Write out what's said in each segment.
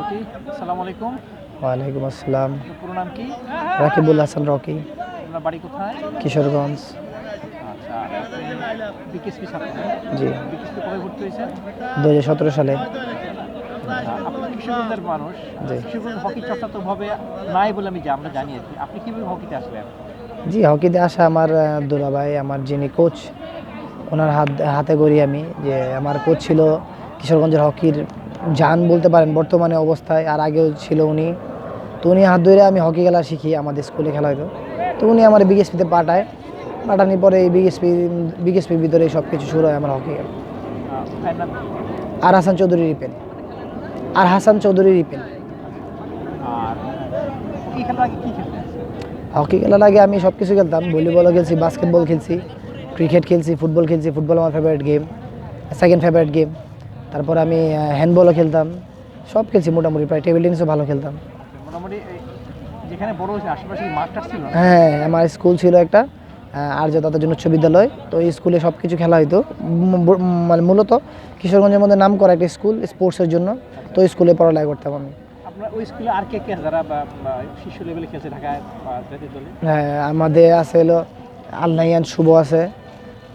ওকে আসসালামু আলাইকুম। ওয়ালাইকুম আসসালাম। আপনার পুরো নাম কি? রাকিবুল হাসান রকি। আপনার বাড়ি কোথায়? কিশোরগঞ্জ। আচ্ছা বিকেএসপি ছাত্র জি। বিকেএসপি কবে ভর্তি হয়েছেন? দু হাজার সতেরো সালে। আচ্ছা, আপনি কিশোরগঞ্জের মানুষ। জি। কিশোরগঞ্জ হকি চর্চা তো ভাবে নাই বলে আমি আমরা জানি আর কি। আপনি কীভাবে হকিতে আসলেন? জি হকিতে আসা আমার দুলাভাই আমার যিনি কোচ ওনার হাত হাতে করি আমি যে আমার কোচ ছিল কিশোরগঞ্জের হকির জান বলতে পারেন, বর্তমানে অবস্থায়, আর আগেও ছিল উনি। তো উনি হাত ধরে আমি হকি খেলা শিখি, আমাদের স্কুলে খেলা হতো। তো উনি আমার বিএসপিতে পাঠায়। পাঠানোর পরে এই বিএসপি বিএসপির ভিতরে সব কিছু শুরু হয় আমার হকি খেলা। আর হাসান চৌধুরী রিপেন। আর হাসান চৌধুরী রিপেন। হকি খেলার আগে আমি সব কিছু খেলতাম। ভলিবলও খেলছি বাস্কেটবল খেলছি ক্রিকেট খেলছি ফুটবল খেলছি ফুটবল আমার favourite game second favourite game তারপর আমি হ্যান্ডবলও খেলতাম। সব খেলছি মোটামুটি প্রায় টেবিল টেনিসও ভালো খেলতাম। মোটামুটি যেখানে বড় আশেপাশে কি ছিল? হ্যাঁ আমার স্কুল ছিল একটা আর্য দাদাজন উচ্চ বিদ্যালয়। তো এই স্কুলে সব কিছু খেলা হতো মানে মূলত কিশোরগঞ্জের মধ্যে নাম করা একটা স্কুল স্পোর্টসের জন্য। তো স্কুলে পড়ালেখা করতাম আমি। হ্যাঁ আমাদের আছে হলো আলনাইয়ান শুভ আছে।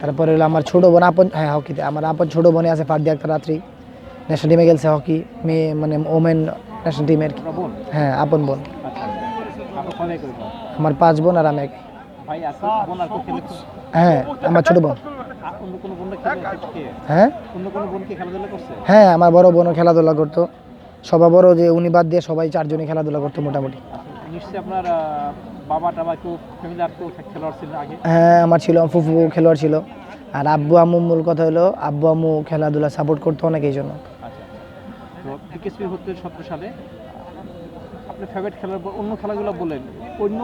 তারপরে হলো আমার ছোটো বোন আপন হ্যাঁ হকিতে। আমার আপন ছোটো বোনে আছে ফার্দি আক্তার রাত্রি। ন্যাশনাল টিমে খেলছে হকি মেয়ে মানে ওমেন ন্যাশনাল টিমের হ্যাঁ আপন বোন। আচ্ছা দাও? আমার পাঁচ বোন আর আমি এক। হ্যাঁ আমার ছোটো বোন। হ্যাঁ? হ্যাঁ আমার বড় বোনও খেলাধুলা করতো। সবার বড় যে উনি বাদ দিয়ে সবাই চারজনই খেলাধুলা করতো মোটামুটি। আচ্ছা, হ্যাঁ আমার ছিল ফুফু খেলোয়াড় ছিল। আর আব্বু আম্মু মূল কথা হলো আব্বু আম্মু খেলাধুলা সাপোর্ট করতো অনেক এই জন্য। আচ্ছা বিকেএসপি সতেরো সালে, আপনি ফেভারিট খেলার অন্য খেলাগুলো বলেন। অন্য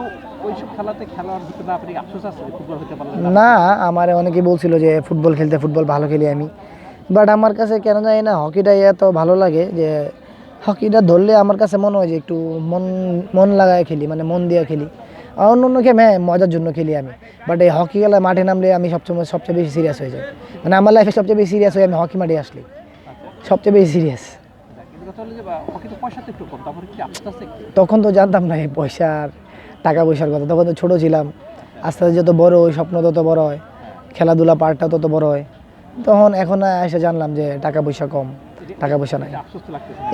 ওইসব খেলাতে খেলার ভিতরে না আপনি আফসোস আছে? ফুটবল হতে পারলেন না, আমার অনেকে বলছিল যে ফুটবল খেলতে ফুটবল ভালো খেলি আমি। বাট আমার কাছে কেন জানি না হকিটাই এত ভালো লাগে যে হকিটা ধরলে আমার কাছে মনে হয় যে একটু মন মন লাগায় খেলি মানে মন দিয়ে খেলি। আর অন্য অন্য গেম হ্যাঁ মজার জন্য খেলি আমি। বাট এই হকি খেলায় মাঠে নামলে আমি সবসময়, সবচেয়ে বেশি সিরিয়াস হয়ে যাই। মানে আমার লাইফে সবচেয়ে বেশি সিরিয়াস হয়ে আমি হকি মাঠে আসলি। সবচেয়ে বেশি সিরিয়াস কথা হলো যে বা, পয়সা তো একটু কম তারপরে কি আফসোস আছে তখন তো জানতাম না এই পয়সার টাকা পয়সার কথা। তখন তো ছোটো ছিলাম। আস্তে আস্তে যত বড় হয় স্বপ্ন তত বড় হয়। খেলাধুলা পার্টটা তত বড় হয়। তখন এখন এসে জানলাম যে টাকা পয়সা কম টাকা পয়সা নাই।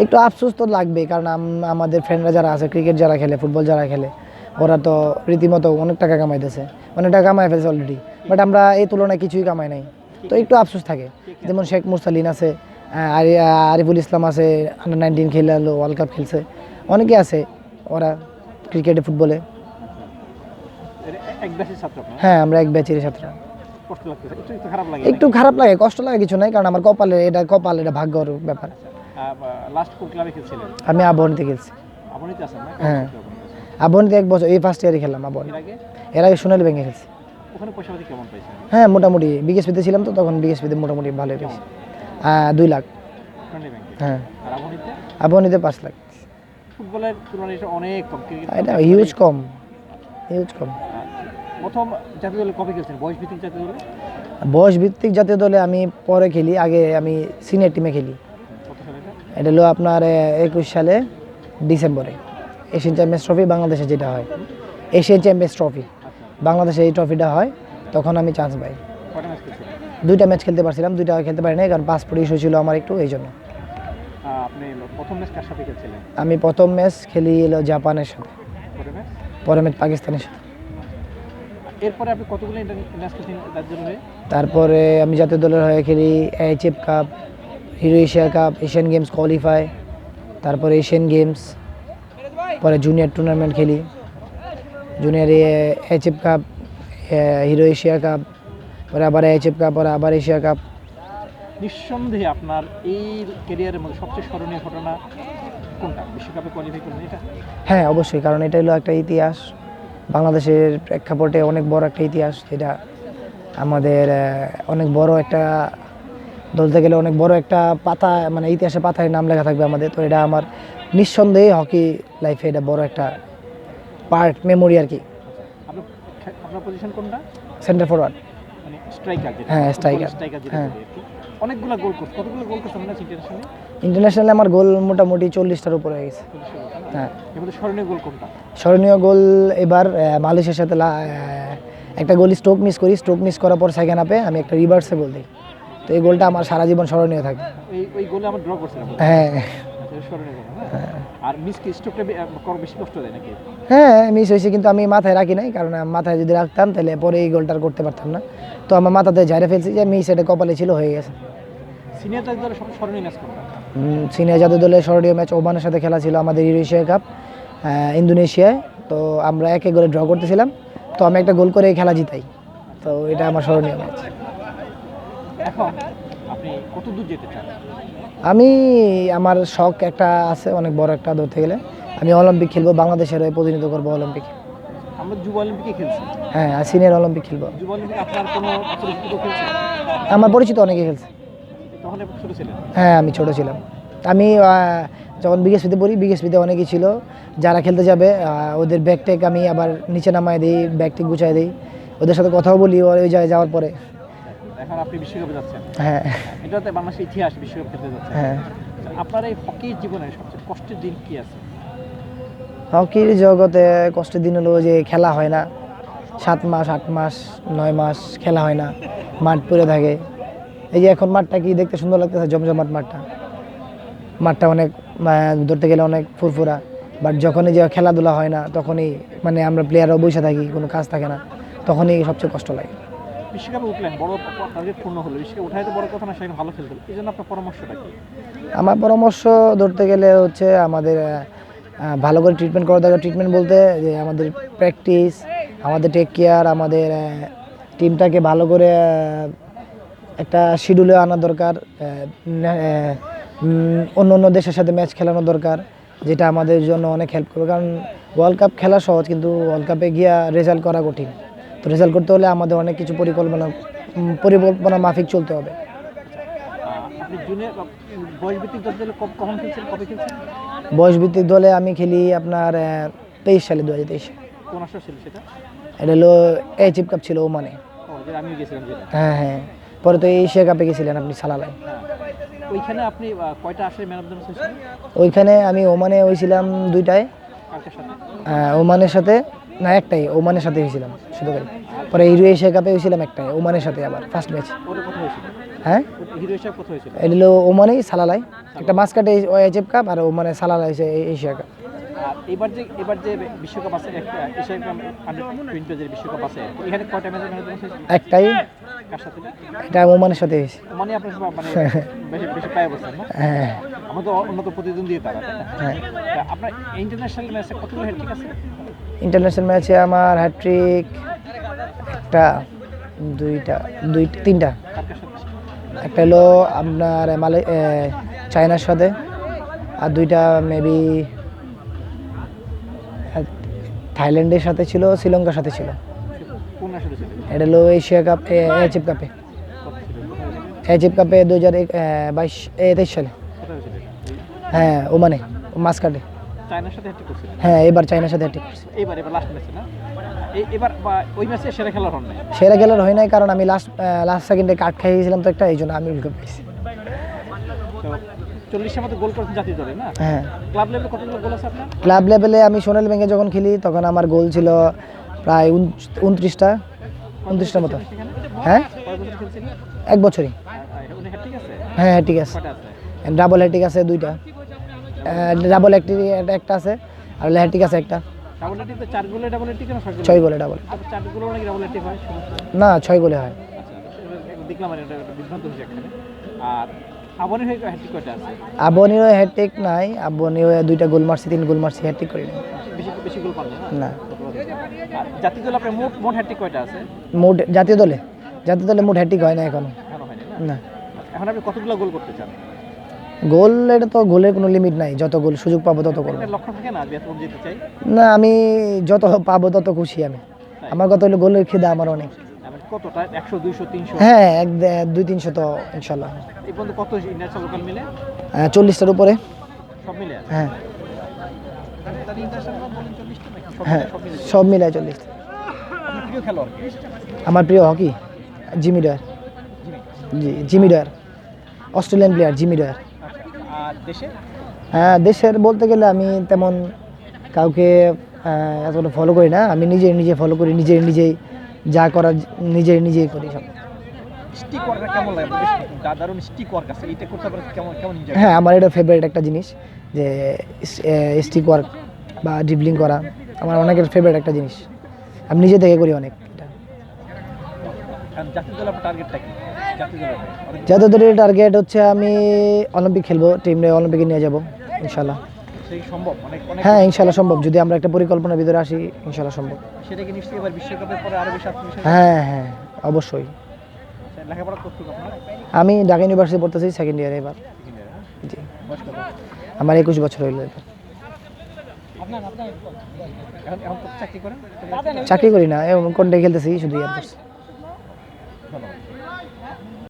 একটু আফসোস তো লাগবে কারণ আমাদের ফ্রেন্ডরা যারা আছে ক্রিকেট যারা খেলে ফুটবল যারা খেলে ওরা তো রীতিমতো অনেক টাকা কামাইতেছে। অনেক টাকা কামাই ফেলছে অলরেডি বাট আমরা এই তুলনায় কিছুই কামাই নাই। তো একটু আফসোস থাকে। যেমন শেখ মুরসালিন আছে আরিফুল ইসলাম আছে আন্ডার নাইনটিন খেলে ওয়ার্ল্ড কাপ খেলছে। অনেকে আছে ওরা ক্রিকেটে ফুটবলে হ্যাঁ আমরা এক ব্যাচের ছাত্র। একটু খারাপ লাগে কষ্ট লাগে কিছু নাই কারণ আমার কপালে এটা কপাল এটা ভাগ্যর ব্যাপার। আমি আবহানিতে খেলছি। হ্যাঁ। আবহানিতে এক বছর এই ফার্স্ট ইয়ারে খেললাম আবহানি এর আগে? সোনালি ব্যাংকে খেলছি। পাতি হ্যাঁ মোটামুটি বিকেএসপিতে ছিলাম তো তখন বিকেএসপিতে মোটামুটি ভালোই পেয়েছি দুই লাখ। হ্যাঁ। আর আপনিতে পাঁচ লাখ। ফুটবলের তুলনায় এটা অনেক কম। এটা হিউজ কম। হিউজ কম। প্রথম জাতীয় দলে কবে খেলছেন বয়স ভিত্তিক জাতীয় দলে? বয়স ভিত্তিক জাতীয় দলে আমি পরে খেলি আগে আমি সিনিয়র টিমে খেলি। এটা? হলো আপনার একুশ সালে ডিসেম্বরে। এশিয়ান চ্যাম্পিয়ন্স ট্রফি বাংলাদেশে যেটা হয়। এশিয়ান চ্যাম্পিয়ন্স ট্রফি বাংলাদেশে এই ট্রফিটা হয় তখন আমি চান্স পাই। দুইটা ম্যাচ খেলতে পারছিলাম দুইটা খেলতে পারি নাই কারণ পাসপোর্ট ইস্যু ছিল আমার একটু এই জন্য। আমি প্রথম ম্যাচ খেলি এলো জাপানের সাথে। পরে ম্যাচ পাকিস্তানের সাথে। এরপরে আপনি কতগুলো তারপরে আমি জাতীয় দলের হয়ে খেলি HF cup Hero Asia cup Asian games qualify তারপরে এশিয়ান গেমস পরে জুনিয়র টুর্নামেন্ট খেলি। Junior HF cup Hero Asia cup পরে আবার এইচএফ কাপ পরে আবার এশিয়া কাপ নিঃসন্দেহে আপনার এই ক্যারিয়ারের মধ্যে সবচেয়ে স্মরণীয় ঘটনা কোনটা? বিশ্বকাপে কোয়ালিফাই করলেন এটা? হ্যাঁ অবশ্যই কারণ এটা হলো একটা ইতিহাস। বাংলাদেশের প্রেক্ষাপটে অনেক বড় একটা ইতিহাস যেটা আমাদের অনেক বড় একটা বলতে গেলে অনেক বড় একটা পাতা মানে ইতিহাসের পাতায় নাম লেখা থাকবে আমাদের। তো এটা আমার নিঃসন্দেহে হকি লাইফে এটা বড় একটা পার্ট মেমোরি আর কি। আপনার আপনার পজিশন কোনটা? সেন্টার ফরওয়ার্ড স্ট্রাইকার হ্যাঁ। স্ট্রাইকার। হ্যাঁ। বলি আর কি। অনেকগুলো গোল করছে কতগুলো গোল করছে মনে আছে ইন্টারন্যাশনালে ইন্টারন্যাশনালে আমার গোল মোটামুটি চল্লিশটার উপরে হয়ে গেছে। হ্যাঁ। স্মরণীয় গোল কোনটা? স্মরণীয় গোল এবার মালয়েশিয়ার সাথে একটা গোল স্ট্রোক মিস করি। স্ট্রোক মিস করার পর সেকেন্ড হাফে আমি একটা রিভার্সে গোল দিই। তো এই গোলটা আমার সারা জীবন স্মরণীয় থাকে। এই ওই গোলে আমরা ড্র করছিলাম। হ্যাঁ। হ্যাঁ? আর মিস স্ট্রোকটা বেশি কষ্ট দেয় নাকি? হ্যাঁ মিস হয়েছে কিন্তু আমি মাথায় রাখি নাই কারণ মাথায় যদি রাখতাম তাহলে পরে এই গোলটা করতে পারতাম না। তো আমার মাথাতে ঝাড়ে ফেলছি যে মিস এটা কপালে ছিল হয়ে গেছে। সিনিয়র জাতীয় দলের স্মরণীয় ম্যাচ সিনিয়র জাতীয় দলের স্মরণীয় ম্যাচ ওমানের সাথে খেলা ছিল আমাদের ইউরেশিয়া কাপ ইন্দোনেশিয়ায়। তো আমরা এক এক গোলে ড্র করতেছিলাম। তো আমি একটা গোল করে এই খেলা জিতাই। তো এটা আমার স্মরণীয় ম্যাচ এখন আপনি কত দূর যেতে চান? আমি আমার শখ একটা আছে অনেক বড় একটা ধরতে গেলে। আমি অলিম্পিক খেলব বাংলাদেশের হয়ে প্রতিনিধিত্ব করব অলিম্পিক। আমরা যুব অলিম্পিকে খেলছি। হ্যাঁ সিনিয়র অলিম্পিক খেলব। যুব অলিম্পিক আপনার কোনো পরিচিত খেলছে আমার পরিচিত অনেকে খেলছে। তখন ছোট ছিলেন? হ্যাঁ আমি ছোট ছিলাম। আমি যখন বিএসপিতে পড়ি বিএসপিতে অনেকেই ছিল। যারা খেলতে যাবে ওদের ব্যাগ টেক আমি আবার নিচে নামায় দিই ব্যাগ টেক গুছাই দিই। ওদের সাথে কথাও বলি ওর ওই জায়গায় যাওয়ার পরে। এখন আপনি বিশ্বকাপে যাচ্ছেন। হ্যাঁ। এটাতে বাংলাদেশের ইতিহাস বিশ্বকাপ খেলতে যাচ্ছেন হ্যাঁ। আপনার এই হকির জীবনের সবচেয়ে কষ্টের দিন কি আছে? হকির জগতে কষ্টের দিন হলো যে খেলা হয় না। সাত মাস আট মাস নয় মাস খেলা হয় না। মাঠ পড়ে থাকে। এই যে এখন মাঠটা কি দেখতে সুন্দর লাগতেছে? জমজমাট মাঠটা। মাঠটা অনেক ধরতে গেলে অনেক ফুরফুরা। বাট যখনই যে খেলাধুলা হয় না তখনই মানে আমরা প্লেয়াররাও বসে থাকি কোনো কাজ থাকে না। তখনই সবচেয়ে কষ্ট লাগে। বিশ্বকাপে উঠলেন, বড় টার্গেট পূর্ণ হলো। বিশ্বকাপে উঠাই তো বড় কথা না, সেখানে ভালো খেলতে এই জন্য আপনার পরামর্শটা কি? আমার পরামর্শ ধরতে গেলে হচ্ছে আমাদের ভালো করে ট্রিটমেন্ট করা দরকার। ট্রিটমেন্ট বলতে যে আমাদের প্র্যাকটিস আমাদের টেক কেয়ার আমাদের টিমটাকে ভালো করে একটা শিডিউলে আনা দরকার অন্য অন্য দেশের সাথে ম্যাচ খেলানো দরকার, যেটা আমাদের জন্য অনেক হেল্প করবে কারণ ওয়ার্ল্ড কাপ খেলা সহজ, কিন্তু ওয়ার্ল্ড কাপে গিয়া রেজাল্ট করা কঠিন। তো রেজাল্ট করতে হলে আমাদের অনেক কিছু পরিকল্পনা পরিকল্পনা মাফিক চলতে হবে। বয়স ভিত্তিক দল আমি খেলি আপনার তেইশ সালে দু হাজার তেইশে এটা হলো এই চিপ কাপ ছিল ওমানে। হ্যাঁ হ্যাঁ। পরে তো এশিয়া কাপে গেছিলেন আপনি সালালায়। হ্যাঁ। ওইখানে আপনি কয়টা আসরে ম্যান অফ দ্য ম্যাচ ওইখানে আমি ওমানে হয়েছিলাম দুইটায়। আহ, ওমানের সাথে। না একটাই ওমানের সাথে হয়েছিলাম শুধু খালি পরে হিরো এশিয়া কাপে হয়েছিলাম একটাই ওমানের সাথে আবার ফার্স্ট ম্যাচ হ্যাঁ? এটা হলো ওমানেই সালালাই। একটা মাসকাটে এইচএফ কাপ আর ওমানে সালালাই হয়েছে এশিয়া কাপ। এবার যে এবার যে বিশ্বকাপ আছে একটা এশিয়ান কাপ আন্ডার টোয়েন্টি যে বিশ্বকাপ আছে এখানে কয়টা ম্যাচের ম্যান অফ দ্য ম্যাচ একটাই। কার সাথে? এটা ওমানের সাথে হয়েছে। আপনার মানে বেশি বেশি পায়ে বসছেন না? হ্যাঁ। আমরা উন্নত প্রতিদ্বন্দ্বী তারা। হ্যাঁ। আপনার ইন্টারন্যাশনাল ম্যাচে কতগুলো আছে? ইন্টারন্যাশনাল ম্যাচে আমার হ্যাট্রিক একটা, দুইটা, দুই, তিনটা একটা হলো আপনার মালে চায়নার সাথে, আর দুইটা মেবি থাইল্যান্ডের সাথে ছিল, শ্রীলঙ্কার সাথে ছিল এটা হলো এশিয়া কাপ এইচএফ কাপে হয়েছিল? কাপে দু হাজার বাইশ তেইশ সালে কোথায় হয়েছিল এটা? হ্যাঁ ওমানে মাসকাটে চায়নার সাথে হ্যাট্রিক করছিলেন হ্যাঁ এবার চায়নার সাথে হ্যাট্রিক করছি এবার এবার লাস্ট ম্যাচে না? এবার ওই ম্যাচে সেরা খেলার হন নাই? সেরা গেলার হয় নাই কারণ আমি লাস্ট লাস্ট সেকেন্ডে কাট খাই গেছিলাম তো একটা এই জন্য আমি উইকেট পেয়েছি। চল্লিশের মতো গোল করেছেন জাতীয় দলে না? হ্যাঁ। ক্লাব লেভেলে কতগুলো গোল আছে আপনার? ক্লাব লেভেলে আমি সোনালী ব্যাংকে যখন খেলি তখন আমার গোল ছিল প্রায় উনত্রিশটা উনত্রিশটার মতো। হ্যাঁ? এক বছরই। হ্যাট্রিক আছে? হ্যাঁ হ্যাঁ ঠিক আছে। ডাবল হ্যাটিক আছে দুইটা। ডাবল একটি একটা আছে আর হ্যাটিক আছে একটা। হ্যাট্রিক হ্যাট্রিক ছয় গোলে? ডাবল হ্যাট্রিক শুনেছি। না ছয় গোলে হয়। আচ্ছা হয়ে হ্যাট্রিক নাই আবনিও দুইটা গোল মারছি তিন গোল মারছি হ্যাটিক করি না? জাতীয় দল আপনার মোট মোট হ্যাট্রিক কয়টা আছে? মোট জাতীয় দলে জাতীয় দলে মোট হ্যাটিক হয় না এখনও। না। এখন আপনি কতগুলো গোল করতে চান? গোল এটা তো গোলের কোনো লিমিট নাই যত গোল সুযোগ পাবো তত থাকে না আমি যত পাবো তত খুশি আমি। আমার কথা হলো গোলের খিদা আমার অনেক। হ্যাঁ এক দুই তিনশো তো ইনশাল্লাহ। চল্লিশটার উপরে। হ্যাঁ। হ্যাঁ সব মিলায় চল্লিশ? আমার প্রিয় হকি জিমি ডয়ার। জি Jimmy Dwyer Australian player Jimmy Dwyer আচ্ছা আর দেশে হ্যাঁ দেশের বলতে গেলে আমি তেমন কাউকে এতটা ফলো করি না। আমি নিজে নিজে ফলো করি নিজে নিজেই যা করার নিজে নিজেই করি সব। হ্যাঁ আমার এটা ফেভারিট একটা জিনিস যে স্টিক ওয়ার্ক বা ড্রিবলিং করা আমার অনেকের ফেভারিট একটা জিনিস। আমি নিজে থেকে করি অনেক এটা। জাতীয় টার্গেট হচ্ছে আমি অলিম্পিক খেলব টিমে অলিম্পিকে নিয়ে যাব ইনশাল্লাহ। হ্যাঁ ইনশাল্লাহ সম্ভব। যদি আমরা একটা পরিকল্পনার ভিতরে আসি ইনশাল্লাহ সম্ভব। হ্যাঁ হ্যাঁ অবশ্যই। আচ্ছা, আমি ঢাকা ইউনিভার্সিটি পড়তেছি সেকেন্ড ইয়ারে এবার। জি। আমার একুশ বছর হইল এবার। চাকরি করি না কোনটাই খেলতেছি শুধু ইয়ার করছি